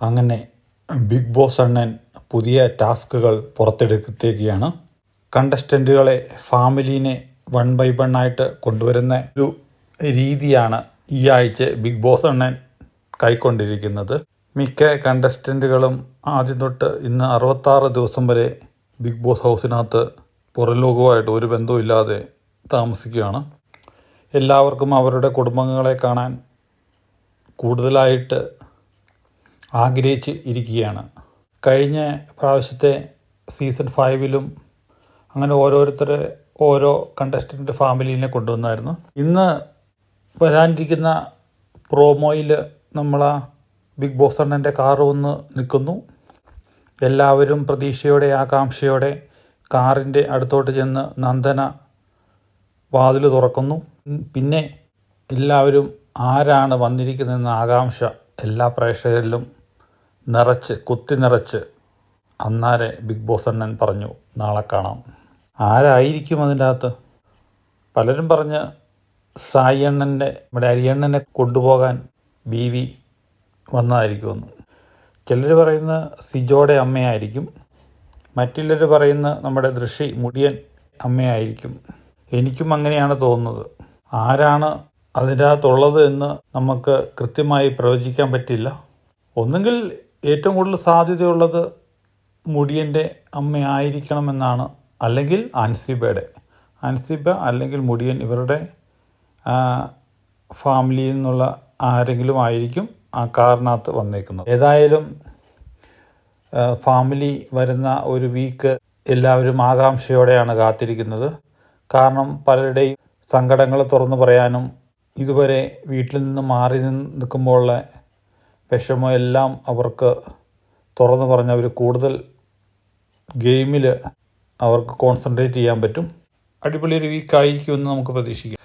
അങ്ങനെ big boss അണ്ണൻ പുതിയ ടാസ്കുകൾ പുറത്തെടുക്കുകയാണ് കണ്ടസ്റ്റന്റുകളെ ഫാമിലീനെ വൺ ബൈ വൺ ആയിട്ട് കൊണ്ടുവരുന്ന ഒരു രീതിയാണ് ഈ ആഴ്ച ബിഗ് ബോസ് അണ്ണൻ കൈക്കൊണ്ടിരിക്കുന്നത്. മിക്ക കണ്ടസ്റ്റന്റുകളും ആദ്യം തൊട്ട് ഇന്ന് അറുപത്താറ് ദിവസം വരെ ബിഗ് ബോസ് ഹൗസിനകത്ത് പുറം ലോകവുമായിട്ട് ഒരു ബന്ധവുമില്ലാതെ താമസിക്കുകയാണ്. എല്ലാവർക്കും അവരുടെ കുടുംബങ്ങളെ കാണാൻ കൂടുതലായിട്ട് ആഗ്രഹിച്ച് ഇരിക്കുകയാണ്. കഴിഞ്ഞ പ്രാവശ്യത്തെ സീസൺ ഫൈവിലും അങ്ങനെ ഓരോരുത്തരെ ഓരോ കണ്ടസ്റ്റന്റ് ഫാമിലിനെ കൊണ്ടുവന്നായിരുന്നു. ഇന്ന് വരാനിരിക്കുന്ന പ്രോമോയിൽ നമ്മൾ ആ ബിഗ് ബോസ് അണ്ണന്റെ കാറ് വന്ന് നിൽക്കുന്നു. എല്ലാവരും പ്രതീക്ഷയോടെ ആകാംക്ഷയോടെ കാറിന്റെ അടുത്തോട്ട് ചെന്ന് നന്ദന വാതിൽ തുറക്കുന്നു. പിന്നെ എല്ലാവരും ആരാണ് വന്നിരിക്കുന്നതെന്ന ആകാംക്ഷ എല്ലാ പ്രേക്ഷകരിലും നിറച്ച് കുത്തി നിറച്ച് അന്നാരെ ബിഗ് ബോസ് അണ്ണൻ പറഞ്ഞു നാളെ കാണാം. ആരായിരിക്കും അതിന്റെ അകത്ത്? പലരും പറഞ്ഞ് സായി അണ്ണന്റെ നമ്മുടെ അരിയണ്ണനെ കൊണ്ടുപോകാൻ ബി വി വന്നതായിരിക്കുമെന്ന്. ചിലർ പറയുന്ന സിജോയുടെ അമ്മയായിരിക്കും. മറ്റുള്ളവർ പറയുന്ന നമ്മുടെ ദൃഷി മുടിയൻ അമ്മയായിരിക്കും. എനിക്കും അങ്ങനെയാണ് തോന്നുന്നത്. ആരാണ് അതിനകത്തുള്ളത് എന്ന് നമുക്ക് കൃത്യമായി പ്രവചിക്കാൻ പറ്റില്ല. ഒന്നുകിൽ ഏറ്റവും കൂടുതൽ സാധ്യതയുള്ളത് മുടിയന്റെ അമ്മയായിരിക്കണമെന്നാണ്. അല്ലെങ്കിൽ അൻസിബയുടെ അൻസിബ അല്ലെങ്കിൽ മുടിയൻ ഇവരുടെ ഫാമിലിയിൽ നിന്നുള്ള ആരെങ്കിലും ആയിരിക്കും ആ കാറിനകത്ത് വന്നേക്കുന്നത്. ഏതായാലും ഫാമിലി വരുന്ന ഒരു വീക്ക് എല്ലാവരും ആകാംക്ഷയോടെയാണ് കാത്തിരിക്കുന്നത്. കാരണം പലരുടെയും സങ്കടങ്ങൾ തുറന്നു പറയാനും ഇതുവരെ വീട്ടിൽ നിന്ന് മാറി നിൽക്കുമ്പോഴുള്ള വിഷമം എല്ലാം അവർക്ക് തുറന്നു പറഞ്ഞ് അവർ കൂടുതൽ ഗെയിമിൽ അവർക്ക് കോൺസെൻട്രേറ്റ് ചെയ്യാൻ പറ്റും. അടിപൊളി ഒരു വീക്കായിരിക്കുമെന്ന് നമുക്ക് പ്രതീക്ഷിക്കാം.